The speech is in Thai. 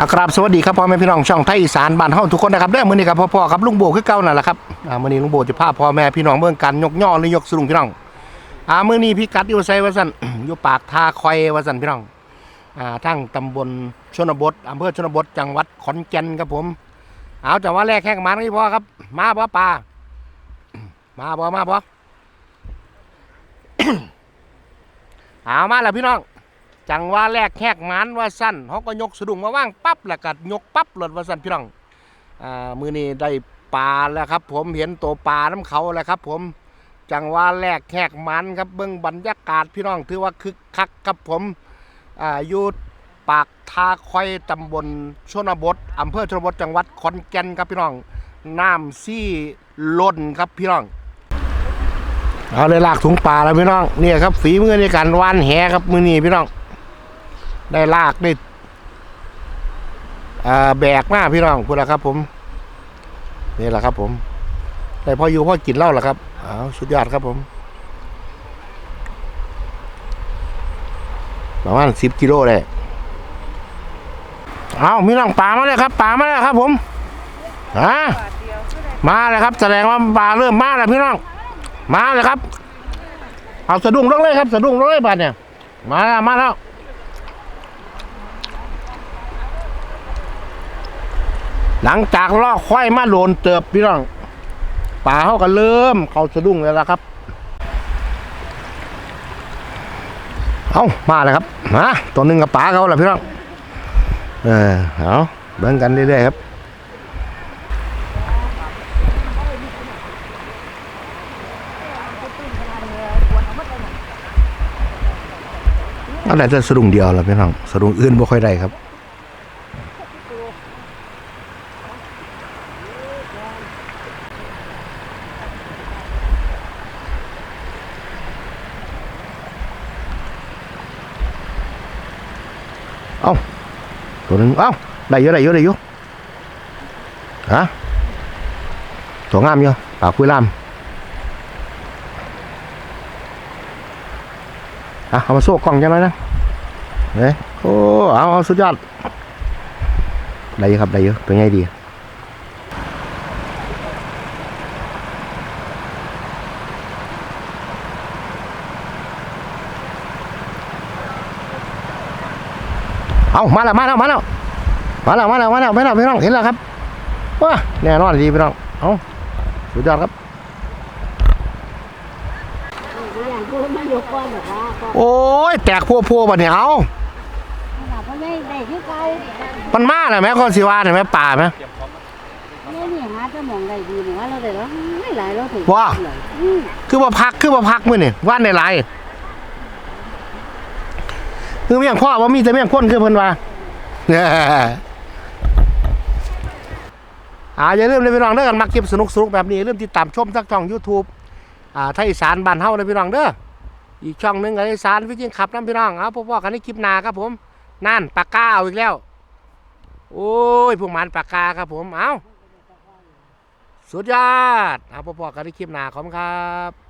อักราบสวัสดีครับพ่อแม่พี่น้องช่องไทยอีสานบ้านเฮาทุกคนนะครับเด้อมื้อนี้ครับพ่อๆครับลุงโบคือเก่านั่นแหละครับอ่ามื้อนี้ลุงโบจะพาพ่อแม่พี่น้องเบิ่งกันยกย่อหรือยกสูงพี่น้องอ่ามื้อนี้พี่กัดอยู่ไสว่าซั่น อยู่ปากท่าคอยว่าซั่นพี่น้องอ่าทั้งตำบลชนบทอำเภอชนบทจังหวัดขอนแก่นครับผม เอาจังหว่าแรกแข่งมานี่พ่อครับ มาบ่ปลามาบ่มาบ่ เอามาแล้วพี่น้อง จังว่าแรกแหกมันว่าสั้นเขาก็ยกสะดุ้งมาว่างปั๊บแล้วก็ยกปั๊บหลดว่าสั้นพี่น้องอ่ามือนี้ได้ปลาแล้วครับ ผมเห็นตัวปลาน้ำเขาแล้วครับ ผมจังว่าแรกแหกมันครับเบื้องบรรยากาศพี่น้องถือว่าคึกคักครับผมอ่าอยู่ปากทาคอยตำบลชนบทอำเภอชนบทจังหวัดขอนแก่นครับพี่น้องน้ำซี่ล้นครับพี่น้องเอาเลยลากถุงปลาแล้วพี่น้องเนี่ยครับฝีมือในการวานแหครับมือนี้พี่น้อง ได้ลากได้แบกมาพี่น้องพูดแล้วครับ ผมนี่แหละครับ ผมได้พออยู่พอกินเหล้าแหล้วครับเอาวสุดยอดครับผม ประมาณสิบกิโลได้เอาพี่น้องปลามาเลยครับปลามาแล้วครับ ผมอ่ามาเลยครับ แสดงว่าปลาเริ่มมาแล้วพี่น้อง มาเลยครับ เอาสะดุ้งลงเลยครับ สะดุ้งลงเลยบาดเนี่ย มาแล้วมาแล้ว หลังจากลอกควายมาโดนเติบพี่น้องป่าเขาก็เริ่มเขาสะดุ้งแล้วละครับเอามาเลยครับมาตัวหนึ่งกับป่าเขาแหละพี่น้องเออเอาเบิ่งกันเรื่อยๆครับอันไหนจะสะดุ้งเดียวล่ะพี่น้องสะดุ้งอื่นบ่ค่อยได้ครับ เอ้าตัวหนึงเอ้าได้เยอะได้เยอะได้เยอะฮะตัวงามเยอะปากคุยลามอะเอามาโซ่กล้องจังเลยนะเฮ้ยโอ้เอาเอาสุดยอดได้เยอะครับได้เยอะเป็นไงดี เอามาแล้วมาแล้วมาแล้วมาแล้วมาแล้วมาแล้วมาแล้วพี่น้องเห็นแล้วครับว้าแน่นอนดีพี่น้องเอาสุดยอดครับอย่างกูมันยกก้อนแบบว่าก็โอ้ยแตกพัวพัวๆบ่เนี่ยเอาขนาดพ่อแม่ได้ที่เก่ามันมาแล้วแม่คนสิว่าเนี่ยแม่ป่าไหมเนี่ยนี่หาจะมองได้ดีเนี่ยว่าเราได้แล้วไม่หลายเราถึงว่าอืมคือว่าพักคือว่าพักมื้อนี่ว่านในไร คือเมี่ยงพ่อว่ามีแต่เมี่ยงคนคือเพิ่นว่าอ่าอย่าลืมเลยพี่น้องเด้อกันมักคลิปสนุกสนุกแบบนี้อย่าลืมติดตามชมทั้งช่อง YouTube อ่าไทยสานบ้านเฮาเลยพี่น้องเด้ออีกช่องหนึ่งไทยสานวิจิงขับน้ำพี่น้องเอาพบกันในคลิปหน้าครับผมนั่นปากกาเอาอีกแล้ว โอ้ยพวกมันปากกาครับผมเอาสุดยอดเอาพบกันในคลิปหน้าขอบคุณครับ